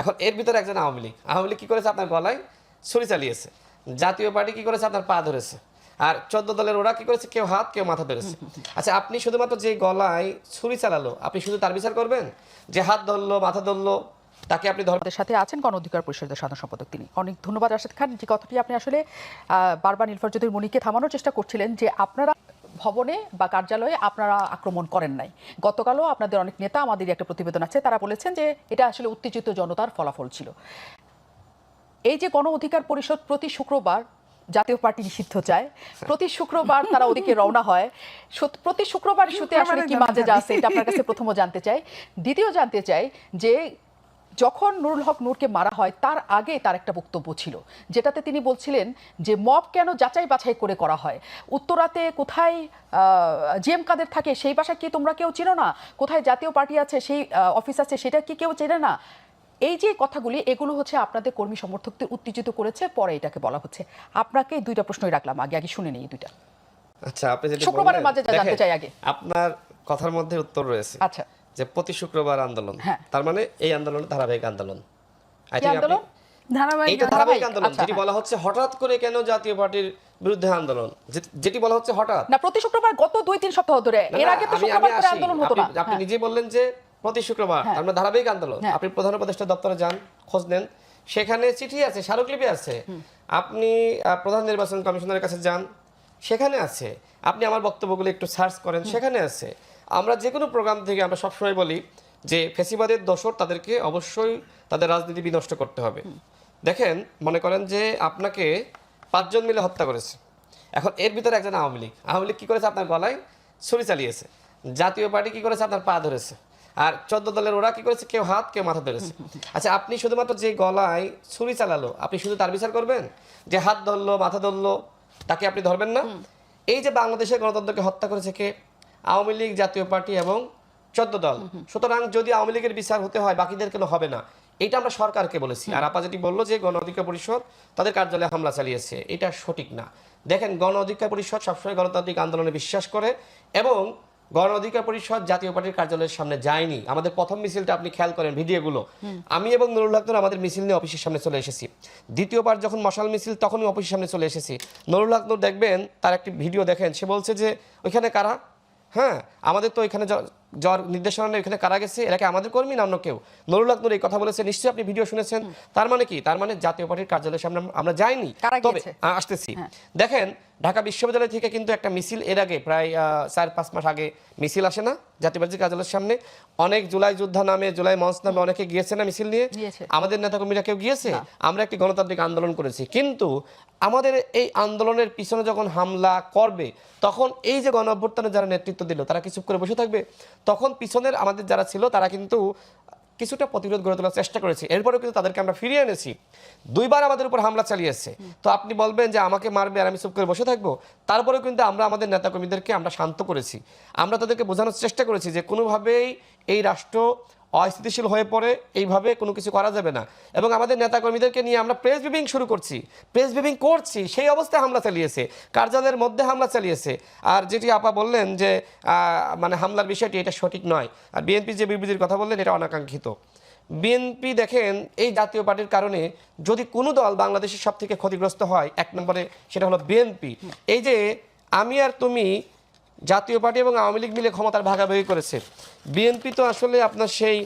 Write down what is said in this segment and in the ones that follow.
এখন এর ভিতরে একজন আওয়ামী লীগ। আওয়ামী লীগ কি করেছে আপনার গলায়? ছুরি চালিয়েছে। জাতীয় পার্টি কি করেছে? আপনার পা ধরেছে। আর চোদ্দ দলের ওরা কি করেছে? কেউ হাত, কেউ মাথা ধরেছে। আচ্ছা আপনি শুধুমাত্র যে গলায় ছুরি চালালো, আপনি শুধু তার বিচার করবেন? যে হাত ধরলো, মাথা ধরলো, তাকে আপনি ধরবেন আমাদের সাথে আছেন গণ অধিকার পরিষদের সাধারণ সম্পাদক তিনি। অনেক ধন্যবাদ রাশেদ খান। যে কথাটি আপনি আসলে বারবার নীলফর জ্যোতির মনিকে থামানোর চেষ্টা করছিলেন যে আপনারা ভবনে বা কার্যালয়ে আপনারা আক্রমণ করেন নাই। গতকালও আপনাদের অনেক নেতা আমাদের একটা প্রতিবেদন আছে তারা বলেছেন যে এটা আসলে উত্তেজিত জনতার ফলাফল ছিল। এই যে গণ অধিকার পরিষদ প্রতি শুক্রবার জাতীয় পার্টি নিষিদ্ধ চায় প্রতি শুক্রবার তারা ওদিকে রওনা হয়। প্রতি শুক্রবার ইস্যুতে আসলে কি মাঝে যা আছে এটা আপনার কাছে প্রথমও জানতে চাই। দ্বিতীয় জানতে চাই যে যখন নুরুল হক নূরকে মারা হয় তার আগে তার একটা বক্তব্য ছিল যেটাতে তিনি বলছিলেন যে মব কেন যাচাই বাছাই করে করা হয়? উত্তরাতে কোথায় জিএম কাদের থাকে সেই বাসা কি তোমরা কেউ চিনো না? কোথায় জাতীয় পার্টি আছে সেই অফিস আছে সেটা কি কেউ চেনে না? এই যে কথাগুলি এগুলো হচ্ছে আপনাদের কর্মী সমর্থকদের উত্তেজিত করেছে পরে এটাকে বলা হচ্ছে। আপনাকে দুইটা প্রশ্নই রাখলাম আগে আগে শুনে নেই দুইটা। আচ্ছা আপনি যেটা শুক্রবারের মাঝে জানতে চাই আগে। আপনার কথার মধ্যে উত্তর রয়েছে। আচ্ছা। যে প্রতি শুক্রবার আন্দোলন। হ্যাঁ। তার মানে এই আন্দোলন ধারাবাহিক আন্দোলন। আপনি- ধারাবাহিক আন্দোলন যেটি। বলা হচ্ছে হঠাৎ করে কেন জাতীয় পার্টির বিরুদ্ধে আন্দোলন যেটি বলা হচ্ছে হঠাৎ। না প্রতি শুক্রবার গত দুই তিন সপ্তাহ ধরে। এর আগে তো আমি- আমি শুক্রবার করে আন্দোলন হতো না। আপনি- আপনি। নিজে বললেন যে প্রতি শুক্রবার। আমরা ধারাবাহিক আন্দোলন। আপনি প্রধান উপদেষ্টা দপ্তরে যান খোঁজ নেন। সেখানে চিঠি আছে স্মারকলিপি আছে। আপনি প্রধান নির্বাচন কমিশনারের কাছে যান। সেখানে আছে। আপনি আমার বক্তব্যগুলো একটু সার্চ করেন। সেখানে আছে। আমরা যে কোনো প্রোগ্রাম থেকে আমরা সবসময় বলি যে ফেসিবাদের দোষর তাদেরকে অবশ্যই তাদের রাজনীতি বিনষ্ট করতে হবে। দেখেন মনে করেন যে আপনাকে পাঁচজন মিলে হত্যা করেছে। এখন এর ভিতরে একজন আওয়ামী লীগ। আওয়ামী লীগ কি করেছে? আপনার গলায় ছুরি চালিয়েছে। জাতীয় পার্টি কী করেছে? আপনার পা ধরেছে। আর চোদ্দ দলের ওরা কী করেছে? কেউ হাত কেউ মাথা ধরেছে। আচ্ছা আপনি শুধুমাত্র যে গলায় ছুরি চালালো আপনি শুধু তার বিচার করবেন? যে হাত ধরলো মাথা ধরলো তাকে আপনি ধরবেন না? এই যে বাংলাদেশের গণতন্ত্রকে হত্যা করেছে কে? আওয়ামী লীগ জাতীয় পার্টি এবং চোদ্দ দল। সুতরাং যদি আওয়ামী লীগের বিচার হতে হয় বাকিদের কেন হবে না? এটা আমরা সরকারকে বলেছি। আর আপা যেটি বলল যে গণ অধিকার পরিষদ তাদের কার্যালয়ে হামলা চালিয়েছে এটা সঠিক না। দেখেন গণ অধিকার পরিষদ সবসময় গণতান্ত্রিক আন্দোলনে বিশ্বাস করে এবং গণ অধিকার পরিষদ জাতীয় পার্টির কার্যালয়ের সামনে যায়নি। আমাদের প্রথম মিছিলটা আপনি খেয়াল করেন ভিডিওগুলো। আমি এবং নুরুল হক আমাদের মিছিল নিয়ে অফিসের সামনে চলে এসেছি। দ্বিতীয়বার যখন মশাল মিছিল তখনই অফিসের সামনে চলে এসেছি। নুরুল হক দেখবেন তার একটি ভিডিও দেখেন। সে বলছে যে ওইখানে কারা? হ্যাঁ আমাদের তো এখানে যাওয়ার নির্দেশনা নেই এখানে কারা গেছে এরা আমাদের কর্মী না অন্য কেউ? নুরুল হক নূর এই কথা বলেছে নিশ্চয়ই আপনি ভিডিও শুনেছেন। তার মানে কি? তার মানে জাতীয় পার্টির কার্যালয়ের সামনে আমরা- যাইনি। তবে আসতেছি। দেখেন ঢাকা বিশ্ববিদ্যালয় থেকে কিন্তু একটা মিছিল এর আগে প্রায় চার পাঁচ মাস আগে মিছিল আসে না জাতীয় পার্টির কার্যালয়ের সামনে। অনেক জুলাই যোদ্ধা নামে জুলাই মঞ্চ নামে অনেকে গিয়েছে না মিছিল নিয়ে। আমাদের নেতাকর্মীরা কেউ গিয়েছে? আমরা একটি গণতান্ত্রিক আন্দোলন করেছি। কিন্তু আমাদের এই আন্দোলনের পিছনে যখন হামলা করবে তখন এই যে গণ অভ্যুত্থানে যারা নেতৃত্ব দিল তারা কি চুপ করে বসে থাকবে? তখন পিছনের আমাদের যারা ছিল, তারা কিন্তু কিছুটা প্রতিরোধ গড়ে তোলার চেষ্টা করেছে। এরপরেও কিন্তু তাদেরকে আমরা ফিরিয়ে এনেছি। দুইবার আমাদের উপর হামলা চালিয়েছে। তো আপনি বলবেন যে আমাকে মারবে, আর আমি চুপ করে বসে থাকব? তারপরেও কিন্তু আমরা আমাদের নেতাকর্মীদেরকে আমরা শান্ত করেছি। আমরা তাদেরকে বোঝানোর চেষ্টা করেছি যে কোনোভাবেই এই রাষ্ট্র অস্থিতিশীল হয়ে পড়ে, এইভাবে কোনো কিছু করা যাবে না। এবং আমাদের নেতাকর্মীদেরকে নিয়ে আমরা প্রেস বিবিং শুরু করছি। প্রেস বিবিং করছি, সেই অবস্থায় হামলা চালিয়েছে, কার্যালয়ের মধ্যে হামলা চালিয়েছে। আর যেটি আপা বললেন যে মানে হামলার বিষয়টি এটা সঠিক নয়। আর বিএনপি যে বিবৃতির কথা বললেন, এটা অনাকাঙ্ক্ষিত। বিএনপি দেখেন, এই জাতীয় পার্টির কারণে যদি কোনো দল বাংলাদেশের সব থেকে ক্ষতিগ্রস্ত হয়, এক নম্বরে সেটা হলো বিএনপি। এই যে, আমি আর তুমি জাতীয় পার্টি এবং আওয়ামী লীগ মিলে ক্ষমতার ভাগাভাগি করেছে। বিএনপি তো আসলে আপনার সেই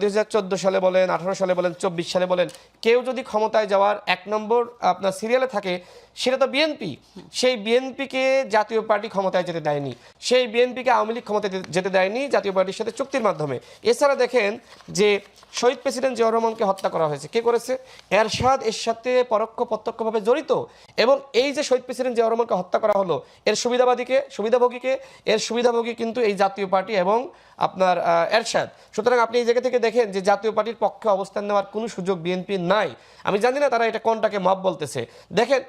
দুই হাজার চোদ্দ সালে বলেন, আঠারো সালে বলেন, চব্বিশ সালে বলেন, কেউ যদি ক্ষমতায় যাওয়ার এক নম্বর আপনার সিরিয়ালে থাকে সেটা তো বিএনপি। সেই বিএনপিকে জাতীয় পার্টি ক্ষমতায় যেতে দেয়নি। সেই বিএনপিকে আওয়ামী লীগ ক্ষমতায় যেতে- দেয়নি জাতীয় পার্টির সাথে চুক্তির মাধ্যমে। এছাড়া দেখেন যে শহীদ প্রেসিডেন্ট জিয়াউর রহমানকে হত্যা করা হয়েছে। কে করেছে? এরশাদ এর সাথে পরোক্ষ প্রত্যক্ষভাবে জড়িত। এবং এই যে শহীদ প্রেসিডেন্ট জিয়াউর রহমানকে হত্যা করা হলো, এর সুবিধাবাদীকে, সুবিধাভোগীকে, এর সুবিধাভোগী কিন্তু এই জাতীয় পার্টি এবং আপনার এরশাদ। সুতরাং আপনি এই জায়গা থেকে দেখেন যে জাতীয় পার্টির পক্ষে অবস্থান নেওয়ার কোনো সুযোগ বিএনপির নাই। আমি জানি না তারা এটা কোনটাকে মব বলতেছে। দেখেন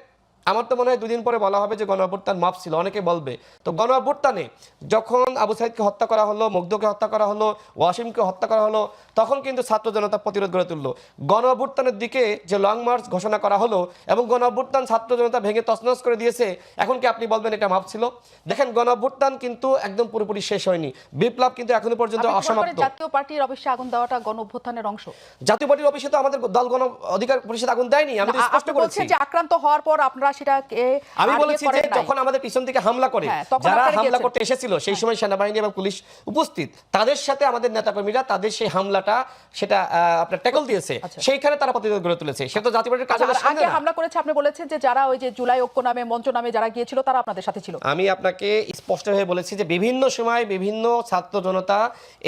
আমার তো মনে হয় দুদিন পরে বলা হবে যে গণ অভ্যুত্থান মাপ ছিল অনেকে বলবে। তো গণ অভ্যুত্থানে যখন আবু সাইদকে হত্যা করা হলো মুগ্ধকে হত্যা করা হলো ওয়াসিমকে হত্যা করা হলো তখন কিন্তু ছাত্র জনতা প্রতিরোধ গড়ে তুললো। গণ অভ্যুত্থানের দিকে যে লং মার্চ ঘোষণা করা হলো এবং গণ অভ্যুত্থান ছাত্র জনতা ভেঙে তছনছ করে দিয়েছে এখন কি আপনি বলবেন এটা মাপ ছিল? দেখেন গণ অভ্যুত্থান কিন্তু একদম পুরোপুরি শেষ হয়নি। বিপ্লব কিন্তু এখনও পর্যন্ত অসমাপ্ত। জাতীয় পার্টির অবশ্যই আগুন দেওয়াটা গণ অভ্যুত্থানের অংশ? জাতীয় পার্টির অফিসে তো আমাদের দল গণ অধিকার পরিষদ আগুন দেয়নি আমি তো স্পষ্ট করেছি। যে আক্রান্ত হওয়ার পর আপনারা সেটাকে আমি বলেছি যে যখন আমাদের পিছন থেকে হামলা করে হ্যাঁ, যারা হামলা করতে এসেছিল সেই সময় সেনাবাহিনী এবং পুলিশ উপস্থিত। তাদের সাথে আমাদের নেতাকর্মীরা তাদের সেই হামলাটা সেটা আপনার ট্যাকল দিয়েছে। আচ্ছা। সেইখানে তারা প্রতিরোধ গড়ে তুলেছে। সেটা তো পার্টির আচ্ছা, আগে হামলা করেছে আপনি বলেছেন যে যারা ওই যে জুলাই ঐক্য নামে মঞ্চ নামে যারা গিয়েছিল তারা আপনাদের সাথে ছিল। আমি আপনাকে স্পষ্ট হয়ে বলেছি যে বিভিন্ন সময় বিভিন্ন ছাত্র জনতা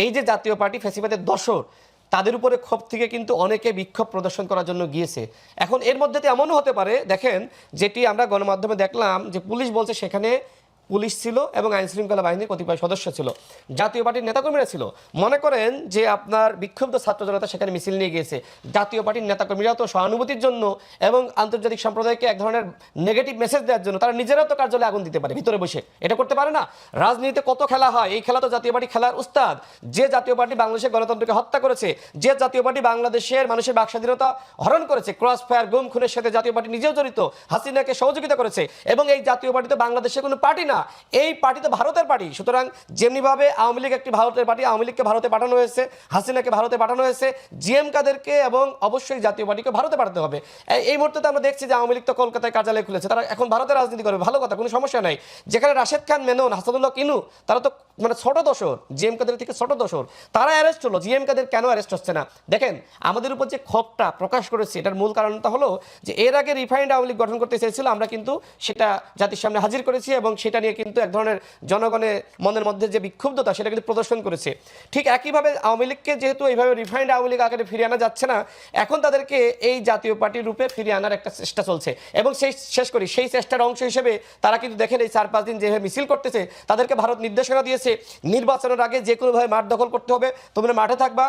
এই যে জাতীয় পার্টি ফেসিবাদের দশর তাদের উপরে ক্ষোভ থেকে কিন্তু অনেকে বিক্ষোভ প্রদর্শন করার জন্য গিয়েছে। এখন এর মধ্যে এমনও হতে পারে, দেখেন, যেটি আমরা গণমাধ্যমে দেখলাম যে পুলিশ বলছে সেখানে পুলিশ ছিল এবং আইন শৃঙ্খলা বাহিনীর কতিপয় সদস্য ছিল। জাতীয় পার্টির নেতাকর্মীরা ছিল। মনে করেন যে আপনার বিক্ষুব্ধ ছাত্র জনতা সেখানে মিছিল নিয়ে গিয়েছে। জাতীয় পার্টির নেতাকর্মীরা তো সহানুভূতির জন্য এবং আন্তর্জাতিক সম্প্রদায়কে এক ধরনের নেগেটিভ মেসেজ দেওয়ার জন্য তারা নিজেরাও তো কার্যালয়ে আগুন দিতে পারে, ভিতরে বসে। এটা করতে পারে না? রাজনীতিতে কত খেলা হয়? এই খেলা তো জাতীয় পার্টি খেলার উস্তাদ। যে জাতীয় পার্টি বাংলাদেশের গণতন্ত্রকে হত্যা করেছে, যে জাতীয় পার্টি বাংলাদেশের মানুষের বাক স্বাধীনতা হরণ করেছে ক্রস ফায়ার গুম, খুনের সাথে জাতীয় পার্টি নিজেও জড়িত, হাসিনাকে সহযোগিতা করেছে এবং এই জাতীয় পার্টি তো বাংলাদেশের কোনো পার্টি না। এই পার্টি তো ভারতের পার্টি। সুতরাং যেমনিভাবে আওয়ামী লীগ একটি ভারতের পার্টি, আওয়ামী লীগকে ভারতে পাঠানো হয়েছে, হাসিনাকে ভারতে পাঠানো হয়েছে, জিএম কাদেরকে এবং অবশ্যই জাতীয় পার্টিকে ভারতে পাঠাতে হবে। এই- মুহূর্তে তো আমরা দেখছি যে আওয়ামী লীগ তো কলকাতায় কার্যালয় খুলেছে, তারা এখন ভারতে রাজনীতি করবে, ভালো কথা, কোনো সমস্যা নাই। যেখানে রাশেদ খান, মেনন, হাসানুল্লাহ, কিনু, তারা তো মানে ছোট দোষর, জিএম কাদের থেকে ছোট দোষর। তারা অ্যারেস্ট হলো জিএম কাদের কেন অ্যারেস্ট হচ্ছে না? দেখেন, আমাদের উপর যে ক্ষোভটা প্রকাশ করেছে, এটার মূল কারণটা হলো যে এর আগে রিফাইন্ড আওয়ামী লীগ গঠন করতে চেয়েছিল, আমরা কিন্তু সেটা জাতির সামনে হাজির করেছি এবং সেটা নিয়ে কিন্তু এক ধরনের জনগণের মনের মধ্যে যে বিক্ষুব্ধতা, সেটা কিন্তু প্রদর্শন করেছে। ঠিক একইভাবে আওয়ামী লীগকে যেহেতু এইভাবে রিফাইন্ড আওয়ামী লীগ আকারে ফিরিয়ে আনা যাচ্ছে না, এখন তাদেরকে এই জাতীয় পার্টির রূপে ফিরিয়ে আনার একটা চেষ্টা চলছে। এবং সেই, শেষ করি, সেই চেষ্টার অংশ হিসেবে তারা কিন্তু দেখেন এই চার পাঁচ দিন যেভাবে মিছিল করতেছে, তাদেরকে ভারত নির্দেশনা দিয়েছে, নির্বাচনের আগে যে কোনোভাবে মাঠ দখল করতে হবে, তোমরা মাঠে থাকবা